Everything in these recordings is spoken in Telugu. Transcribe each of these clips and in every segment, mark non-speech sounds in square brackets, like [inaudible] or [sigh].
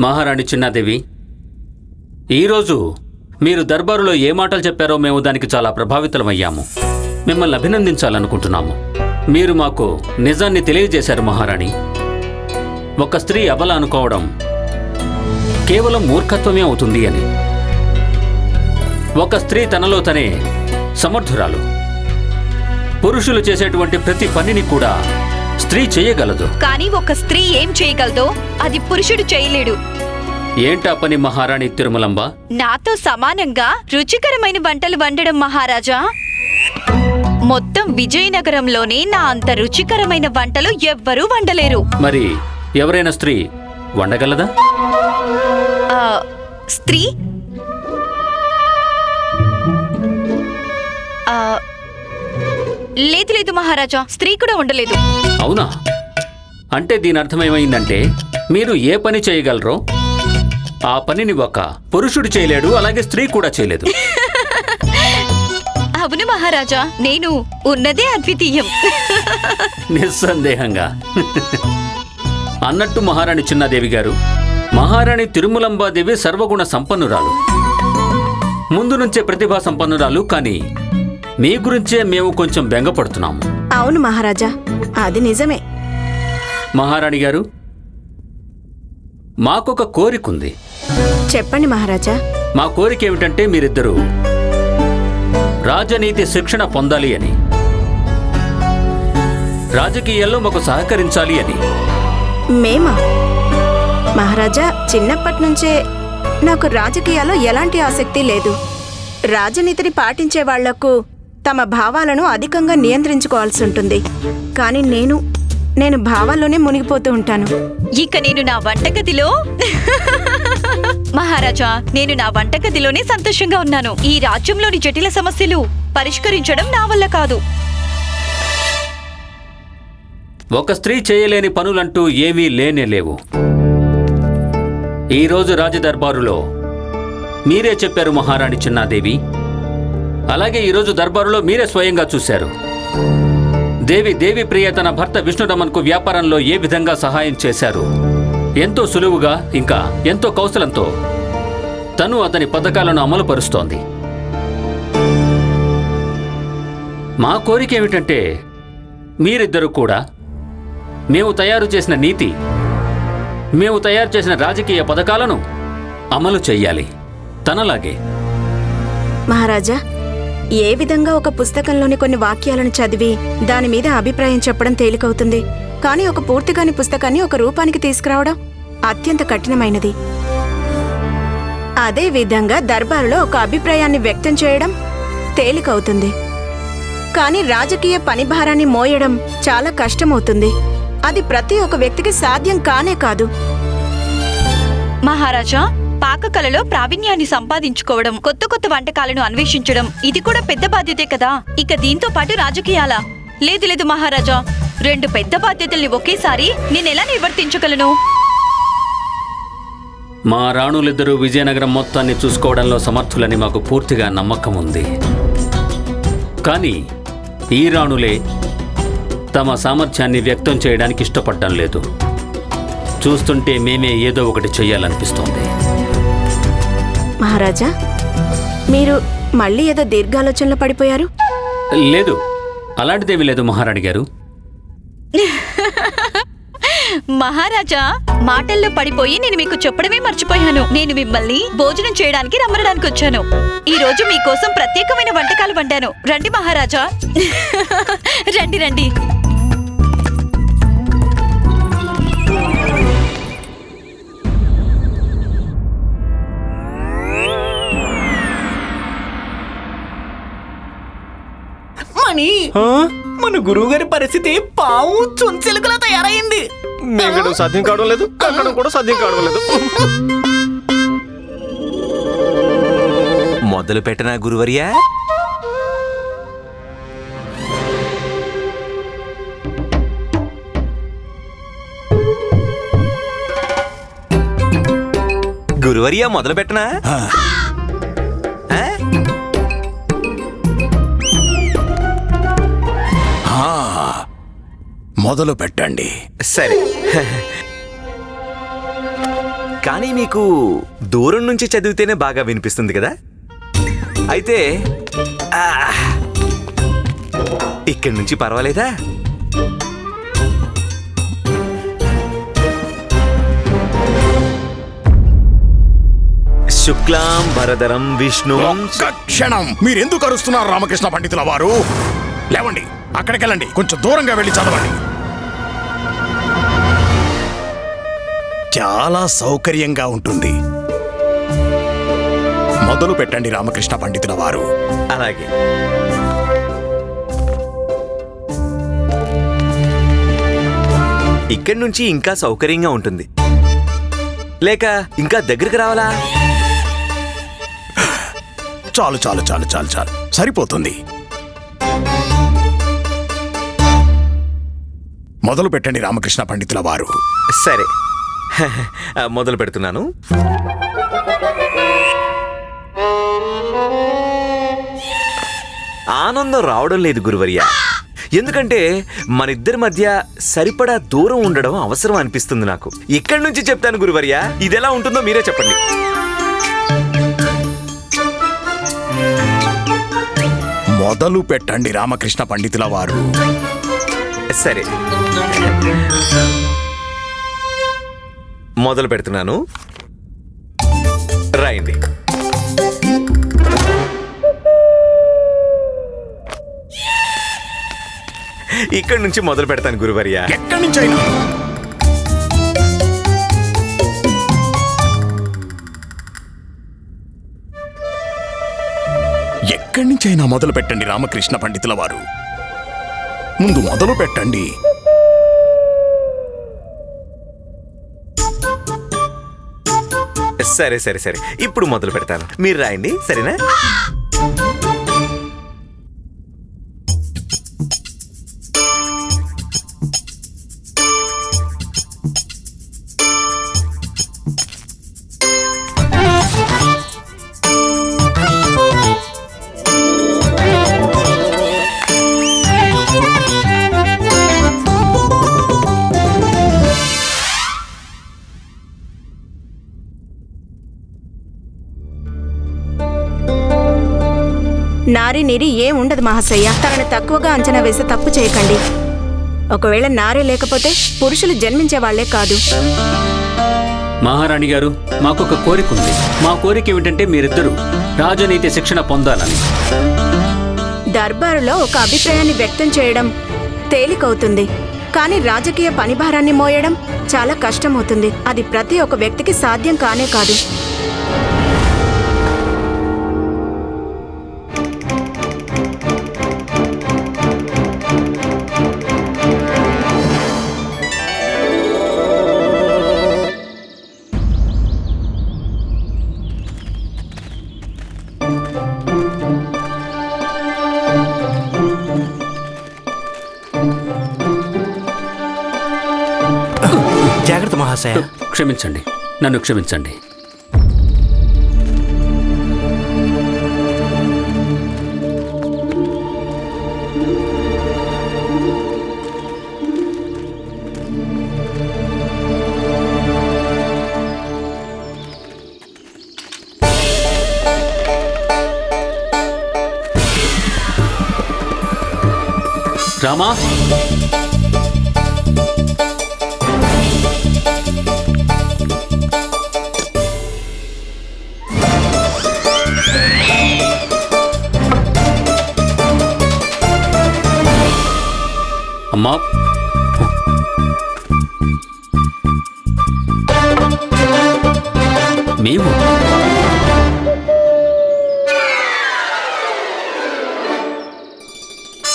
మహారాణి చిన్నాదేవి ఈరోజు మీరు దర్బారులో ఏ మాటలు చెప్పారో మేము దానికి చాలా ప్రభావితమయ్యాము మిమ్మల్ని అభినందించాలనుకుంటున్నాము. మీరు మాకు నిజాన్ని తెలియజేశారు మహారాణి. ఒక స్త్రీ అబల అనుకోవడం కేవలం మూర్ఖత్వమే అవుతుంది అని. ఒక స్త్రీ తనలో తనే సమర్థురాలు. పురుషులు చేసేటువంటి ప్రతి పనిని కూడా స్త్రీ చేయగలదు. కానీ ఒక స్త్రీ ఏం చేయగలదో అది పురుషుడు చేయలేడు. ఏంటా పని మహారాణి తిరుమలంబ? నాతో సమానంగా రుచికరమైన వంటలు వండడం మహారాజా. మొత్తం విజయనగరంలోనే నా అంత రుచికరమైన వంటలు ఎవ్వరూ వండలేరు. మరి ఎవరైనా స్త్రీ వండగలదా? ఆ, స్త్రీ? లేదు లేదు మహారాజా స్త్రీ కూడా ఉండలేదు. అవునా? అంటే దీని అర్థం ఏమైందంటే మీరు ఏ పని చేయగలరో ఆ పనిని ఒక పురుషుడు చేయలేడు అలాగే స్త్రీ కూడా చేయలేదు. [laughs] అవును మహారాజా నేను ఉన్నదే అద్వితీయం. [laughs] నిస్సందేహంగా. [laughs] అన్నట్టు మహారాణి చిన్నాదేవి గారు మహారాణి తిరుమలంబాదేవి సర్వగుణ సంపన్నురాలు. ముందు నుంచే ప్రతిభా సంపన్నురాలు కానీ మీ గురించే మేము కొంచెం బెంగపడుతున్నాము. అవును మహారాజా అది నిజమే. మహారాణి గారు మాకొక కోరికుంది. చెప్పండి మహారాజా. మా కోరిక ఏమిటంటే మీరిద్దరూ రాజనీతి శిక్షణ పొందాలి అని. రాజకీయాల్లో మాకు సహకరించాలి అని. మేమా? మహారాజా చిన్నప్పటి నుంచే నాకు రాజకీయాల్లో ఎలాంటి ఆసక్తి లేదు. రాజనీతిని పాటించే వాళ్ళకు తమ భావాలను అధికంగా నియంత్రించుకోవాల్సి ఉంటుంది. కానీ నేను నేను భావాల్లోనే మునిగిపోతూ ఉంటాను. ఇక నేను నా వంటగదిలో [laughs] మహారాజా నేను నా వంటగదిలోనే సంతోషంగా ఉన్నాను. ఈ రాజ్యంలోని జటిల సమస్యలు పరిష్కరించడం నా వల్ల కాదు. ఒక స్త్రీ చేయలేని పనులంటూ ఏమీ లేనే లేవు. ఈరోజు రాజదర్బారులో మీరే చెప్పారు మహారాణి చిన్నాదేవి అలాగే ఈరోజు దర్బారులో మీరే స్వయంగా చూశారు. దేవి దేవి ప్రియ తన భర్త విష్ణురమన్కు వ్యాపారంలో ఏ విధంగా సహాయం చేశారు? ఎంతో సులువుగా ఇంకా ఎంతో కౌశలంతో తను అతని పథకాలను అమలుపరుస్తోంది. మా కోరిక ఏమిటంటే మీరిద్దరూ కూడా మేము తయారు చేసిన నీతి మేము తయారు చేసిన రాజకీయ పథకాలను అమలు చెయ్యాలి తనలాగే. మహారాజా ఏ విధంగా ఒక పుస్తకంలోని కొన్ని వాక్యాలను చదివి దాని మీద అభిప్రాయం చెప్పడం తేలికవుతుంది? కానీ ఒక పూర్తిగాని పుస్తకాన్ని ఒక రూపానికి తీసుకురావడం అత్యంత కఠినమైనది. అదే విధంగా దర్బారులో ఒక అభిప్రాయాన్ని వ్యక్తం చేయడం తేలికవుతుంది. కానీ రాజకీయ పనిభారాన్ని మోయడం చాలా కష్టమవుతుంది. అది ప్రతి ఒక్క వ్యక్తికి సాధ్యం కానే కాదు. మహారాజా పాకకళలో ప్రావీణ్యాన్ని సంపాదించుకోవడం కొత్త కొత్త వంటకాలను అన్వేషించడం ఇది కూడా పెద్ద బాధ్యతే కదా? ఇక దీంతో పాటు రాజకీయాల. లేదు లేదు మహారాజా రెండు పెద్ద బాధ్యతల్ని ఒకేసారి నేనెలా నివర్తించగలను మా రాణులిద్దరూ విజయనగరం మొత్తాన్ని చూసుకోవడంలో సమర్థులని మాకు పూర్తిగా నమ్మకం ఉంది. కానీ ఈ రాణులే తమ సామర్థ్యాన్ని వ్యక్తం చేయడానికి ఇష్టపడడం లేదు. చూస్తుంటే మేమే ఏదో ఒకటి చేయాలనిపిస్తోంది మహారాజా మీరు మళ్ళీ ఏదో దీర్ఘాలోచనలో పడిపోయారు? లేదు అలాంటిదేమీ లేదు మహారాణి గారు. మహారాజా మాటల్లో పడిపోయి నేను మీకు చెప్పడమే మర్చిపోయాను. నేను మిమ్మల్ని భోజనం చేయడానికి రమ్మనడానికి వచ్చాను. ఈ రోజు మీకోసం ప్రత్యేకమైన వంటకాలు వండాను. రండి మహారాజా. [laughs] రండి రండి. మన గురువు గారి పరిస్థితి పాము చుంచెలుకలా తయారైంది. మింగడం సాధ్యం కావడం లేదు కక్కడం కూడా సాధ్యం కావడం లేదు. మొదలు పెట్టనా గురువర్యా? గురువర్యా మొదలు పెట్టనా? మొదలు పెట్టండి. సరే. కానీ మీకు దూరం నుంచి చదివితేనే బాగా వినిపిస్తుంది కదా? అయితే ఇక్కడి నుంచి పర్వాలేదా? శుక్లాం భరధరం విష్ణు క్షణం. మీరెందుకు అరుస్తున్నారు రామకృష్ణ పండితుల వారు? లేవండి. అక్కడికి వెళ్ళండి కొంచెం దూరంగా వెళ్ళి చదవండి. చాలా సౌకర్యంగా ఉంటుంది. మొదలు పెట్టండి రామకృష్ణ పండితుల వారు. అలాగే. ఇక్కడి నుంచి ఇంకా సౌకర్యంగా ఉంటుంది. లేక ఇంకా దగ్గరికి రావాలా? చాలు చాలు చాలు చాలు చాలు. సరిపోతుంది. మొదలు పెట్టండి రామకృష్ణ పండితుల వారు. సరే. [laughs] మొదలు పెడుతున్నాను. ఆనందం రావడం లేదు గురువర్య. ఎందుకంటే మన ఇద్దరి మధ్య సరిపడా దూరం ఉండడం అవసరం అనిపిస్తుంది నాకు. ఇక్కడి నుంచి చెప్తాను గురువర్య ఇది ఎలా ఉంటుందో మీరే చెప్పండి. మొదలు పెట్టండి రామకృష్ణ పండితుల వారు. సరే. మొదలు పెడుతున్నాను. రాయండి ఇక్కడి నుంచి మొదలు పెడతాను గురువర్య. ఎక్కడి అయినా ఎక్కడి నుంచైనా మొదలు పెట్టండి రామకృష్ణ పండితుల వారు. ముందు మొదలు పెట్టండి. సరే సరే సరే. ఇప్పుడు మొదలు పెడతాను. మీరు రాయండి సరేనా? నారి నీరి ఏం ఉండదు మహాశయ్య. తనని తక్కువగా అంచనా వేసి తప్పు చేయకండి. ఒకవేళ నారే లేకపోతే పురుషులు జన్మించే వాళ్ళే కాదు. మహారాణి గారు మాకొక కోరిక ఉంది. మా కోరిక ఏమిటంటే మీరిద్దరూ రాజనీతి శిక్షణ పొందాలని. దర్బారులో ఒక అభిప్రాయాన్ని వ్యక్తం చేయడం తేలికవుతుంది. కానీ రాజకీయ పనిభారాన్ని మోయడం చాలా కష్టమవుతుంది. అది ప్రతి ఒక్క వ్యక్తికి సాధ్యం కానే కాదు. మహాశయ క్షమించండి. నన్ను క్షమించండి. రామా? అమ్మా. మేము.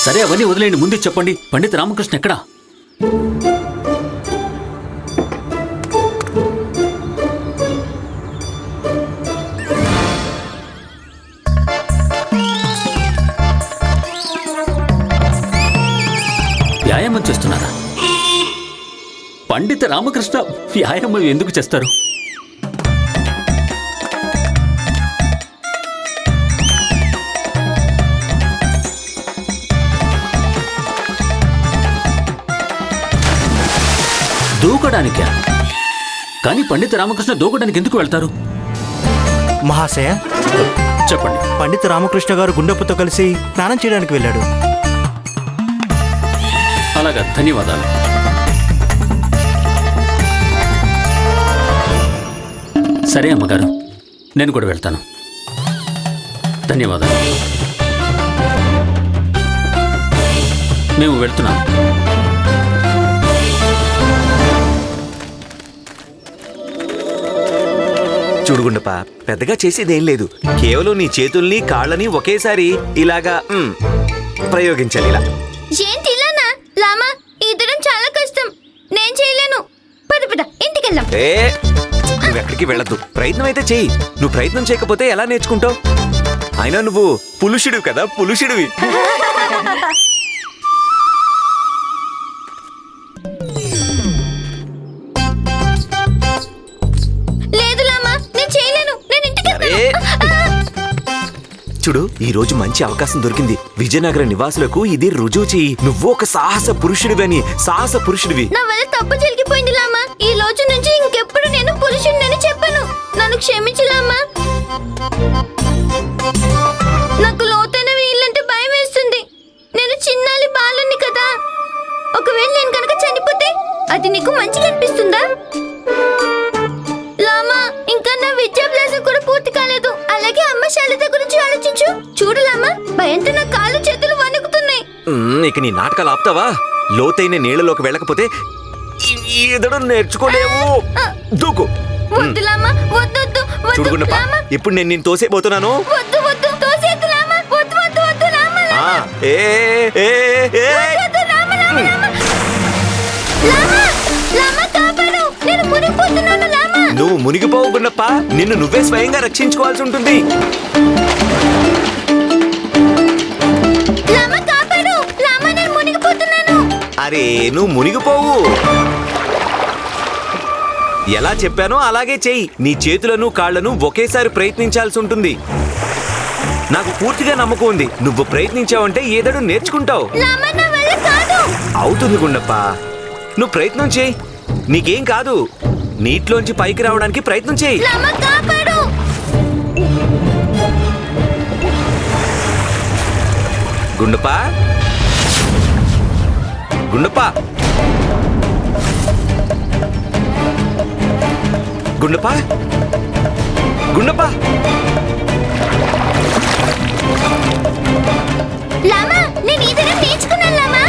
సరే అవన్నీ వదిలేండి ముందు చెప్పండి. పండిత రామకృష్ణ ఎక్కడా? పండిత రామకృష్ణ వ్యాయామం ఎందుకు చేస్తారు? దూకడానికా? కానీ పండిత రామకృష్ణ దూకడానికి ఎందుకు వెళ్తారు? మహాశయ చెప్పండి. పండిత రామకృష్ణ గారు గుండెప్పుతో కలిసి స్నానం చేయడానికి వెళ్ళాడు. అలాగా ధన్యవాదాలు. సరే అమ్మగారు నేను కూడా వెళ్తాను. ధన్యవాదాలు. మేము వెళ్తున్నాం. చూడుగుండప పెద్దగా చేసేదేం లేదు. కేవలం నీ చేతుల్ని కాళ్ళని ఒకేసారి ఇలాగా మ్, ప్రయోగించాలి ఇలా. ఏంటి ఇలానా? లామా ఈదడం చాలా కష్టం. నేను చేయలేను. పద పద ఇంటికెళ్దాం. ఏ నువ్వెక్కడికి వెళ్ళద్దు. ప్రయత్నం అయితే చెయ్యి. నువ్వు ప్రయత్నం చేయకపోతే ఎలా నేర్చుకుంటావు? అయినా నువ్వు పులుషుడివి కదా పులుషుడివి. [laughs] చూడు ఈ రోజు మంచి అవకాశం దొరికింది. విజయనగర నివాసులకు ఇది రుజువు చెయ్యి. నువ్వు ఒక సాహస పురుషుడివి అని సాహస పురుషుడివి. నా వల్ల తప్పు జరిగిపోయింది లామా. ఈ రోజు నుంచి ఇంకెప్పుడు నేను పురుషుడిని చెప్పను. నన్ను క్షమించు లామా. నాకు లోతైన వీళ్ళంటే భయం వేస్తుంది. నేను చిన్నాలి బాలుని కదా. ఒకవేళ నేను కనుక చనిపోతే అది నీకు మంచిగా కనిపిస్తుందా? గురించి ఆలోచించు. చూడు లామా భయంతో నా కాళ్ళు చేతులు వణుకుతున్నాయి. ఇక నీ నాటకాలు ఆపుతావా? లోతైన నీళ్ళలోకి వెళ్ళకపోతే ఈదడం నేర్చుకోలేవు. దూకు. వద్దొద్దు వద్దు లామా ఇప్పుడు నేను నిన్ను తోసేపోతున్నాను వద్దు వద్దు తోసేద్దు లామా వద్దు వద్దు వద్దు లామా ఆ, ఏ ఏ ఏ వద్దు లామా లామా లామా లామా లామా కాపాడు. నేను మునిగిపోతున్నాను లామా నువ్వు మునిగిపోవు గుండప్ప. నిన్ను నువ్వే స్వయంగా రక్షించుకోవాల్సి ఉంటుంది. అరే నువ్వు మునిగిపోవు. ఎలా చెప్పానో అలాగే చెయ్యి నీ చేతులను కాళ్ళను ఒకేసారి ప్రయత్నించాల్సి ఉంటుంది. నాకు పూర్తిగా నమ్మకం ఉంది. నువ్వు ప్రయత్నించావంటే ఏదడు నేర్చుకుంటావు. అవుతుంది గుండప్ప. నువ్వు ప్రయత్నం చేయి. నీకేం కాదు. నీటిలోంచి పైకి రావడానికి ప్రయత్నం చేయి. గుండప్ప గుండప్ప గుండప్ప గుండప్ప లామా నేను ఈదడం నేర్చుకున్నాను లామా.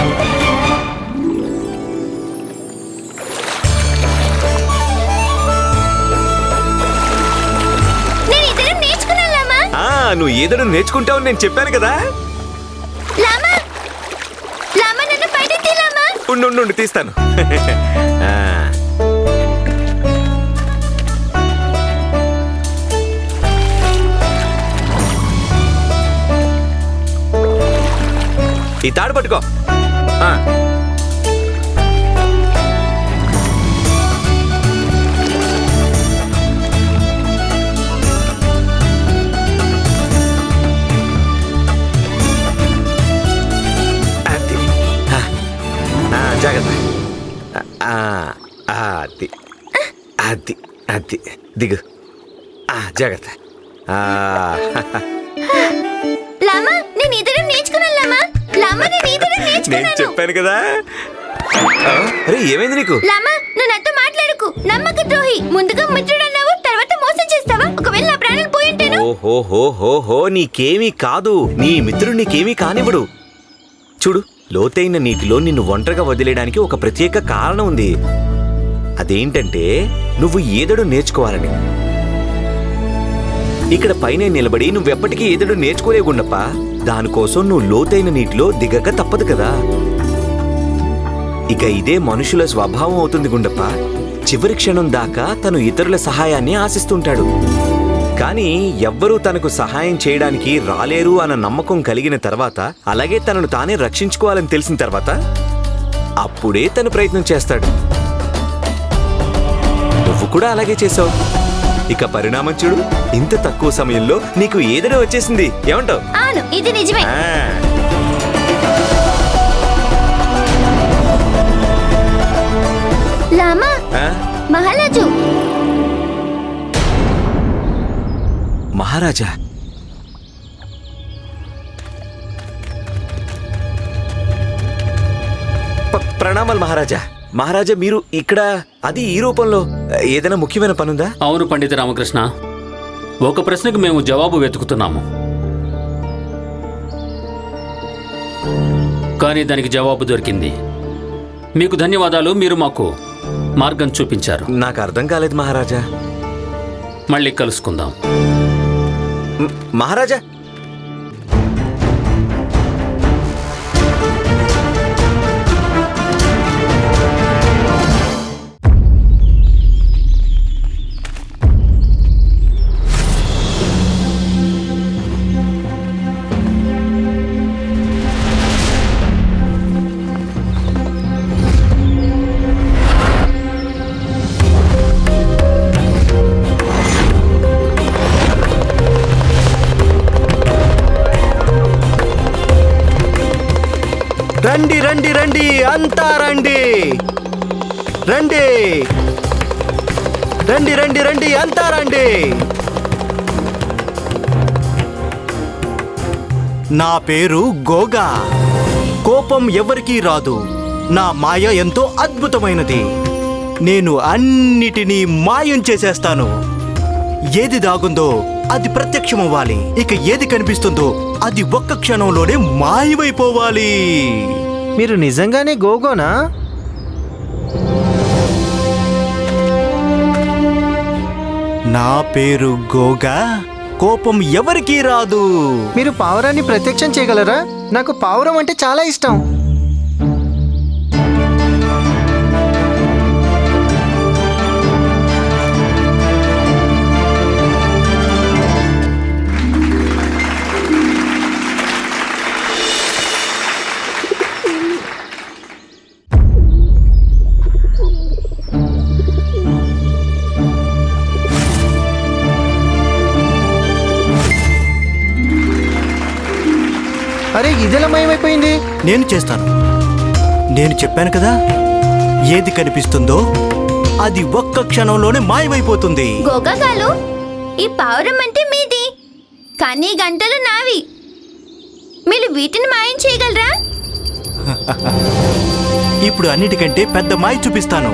నేను ఈదడం నేర్చుకున్నాను లామా. ఆ నువ్వు ఏదైనా నేర్చుకుంటావని నేను చెప్పాను కదా. ఉండు ఉండు, ఉండు తీస్తాను [laughs] ఆ. ఈ తాడు పట్టుకో ఆ. జాగ్రత్త. లామా నేను ఈదడం నేర్చుకున్నాను లామా. లామా నేను ఈదడం నేను నేర్చుకున్నాను. చెప్పాను కదా. అరే ఏమైంది నీకు? లామా నువ్వు నాతో మాట్లాడకు. నమ్మక ద్రోహి. ముందుగా మిత్రుడు అన్నావు తర్వాత మోసం చేస్తావా? ఒకవేళ నా ప్రాణాలు పోయి ఉంటాను ఓహో హో హో హో నీకేమీ కాదు. నీ మిత్రుడు నీకేమీ కానివ్వడు. చూడు లోతైన నీటిలో నిన్ను ఒంటరిగా వదిలేయడానికి ఒక ప్రత్యేక కారణం ఉంది. అదేంటంటే నువ్వు ఏదడు నేర్చుకోవాలని. ఇక్కడ పైన నిలబడి నువ్వెప్పటికీ ఎదుడు నేర్చుకోలేగుండప్ప. దానికోసం నువ్వు లోతైన నీటిలో దిగక తప్పదు కదా. ఇక ఇదే మనుషుల స్వభావం అవుతుంది గుండప్ప. చివరి క్షణం దాకా తను ఇతరుల సహాయాన్ని ఆశిస్తుంటాడు. కానీ ఎవ్వరూ తనకు సహాయం చేయడానికి రాలేరు అన్న నమ్మకం కలిగిన తర్వాత అలాగే తనను తానే రక్షించుకోవాలని తెలిసిన తర్వాత అప్పుడే తను ప్రయత్నం చేస్తాడు. నువ్వు కూడా అలాగే చేసావు ఇక పరిణామం చూడు ఇంత తక్కువ సమయంలో నీకు ఏదైనా వచ్చేసింది. ఏమంటావు? ఇది నిజమే. మహారాజా. ప్రణామాలు మహారాజా. మహారాజా మీరు ఇక్కడ అది ఈ రూపంలో ఏదైనా ముఖ్యమైన పనుందా? అవును పండిత రామకృష్ణ. ఒక ప్రశ్నకు మేము జవాబు వెతుకుతున్నాము. కానీ దానికి జవాబు దొరికింది. మీకు ధన్యవాదాలు మీరు మాకు మార్గం చూపించారు. నాకు అర్థం కాలేదు మహారాజా. మళ్ళీ కలుసుకుందాం. మ్- మహారాజా రండి రండి రండి అంతా రండి. నా పేరు గోగా. కోపం ఎవరికీ రాదు. నా మాయ ఎంతో అద్భుతమైనది. నేను అన్నిటినీ మాయం చేసేస్తాను. ఏది దాగుందో అది ప్రత్యక్షమవ్వాలి. ఇక ఏది కనిపిస్తుందో అది ఒక్క క్షణంలోనే మాయమైపోవాలి. మీరు నిజంగానే గోగోనా? నా పేరు గోగా. కోపం ఎవరికీ రాదు. మీరు పావురాన్ని ప్రత్యక్షం చేయగలరా? నాకు పావురం అంటే చాలా ఇష్టం. మయమైపోయింది నేను చేస్తాను. నేను చెప్పాను కదా ఏది కనిపిస్తుందో అది ఒక్క క్షణంలోనే మాయమైపోతుంది. గోగాగాలు ఈ పావురం అంటే మీది? కానీ ఈ గంటలు నావి. మీరు వీటిని మాయం చేయగలరా? [laughs] ఇప్పుడు అన్నిటికంటే పెద్ద మాయ చూపిస్తాను.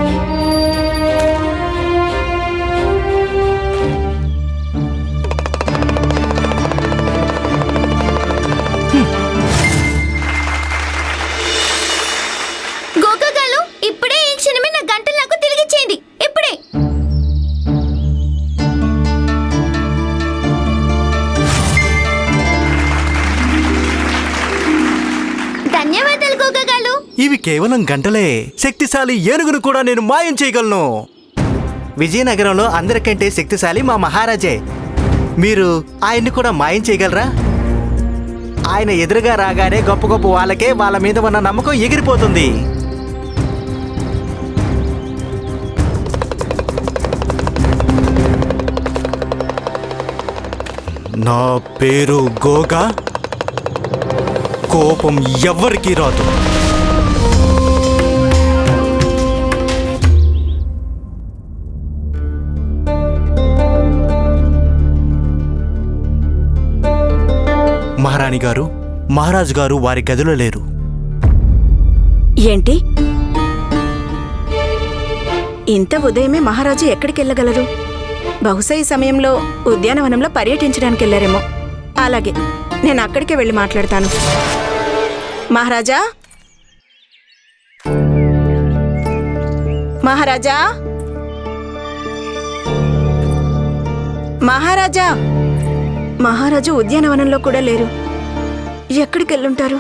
కేవలం గంటలే. శక్తిశాలి ఏనుగును కూడా నేను మాయం చేయగలను. విజయనగరంలో అందరికంటే శక్తిశాలి మా మహారాజే. మీరు ఆయన్ని కూడా మాయం చేయగలరా? ఆయన ఎదురుగా రాగానే గొప్ప గొప్ప వాళ్ళకే వాళ్ళ మీద ఉన్న నమ్మకం ఎగిరిపోతుంది. నా పేరు గోగా. కోపం ఎవ్వరికీ రాదు. గారు మహారాజు గారు వారి గదిలో లేరు. ఏంటి? ఇంత ఉదయమే మహారాజు ఎక్కడికి వెళ్ళగలరు బహుశా ఈ సమయంలో ఉద్యానవనంలో పర్యటించడానికి వెళ్ళారేమో. అలాగే నేను అక్కడికే వెళ్ళి మాట్లాడతాను. మహారాజా? మహారాజా? మహారాజా? మహారాజు ఉద్యానవనంలో కూడా లేరు. ఎక్కడికి వెళ్ళుంటారు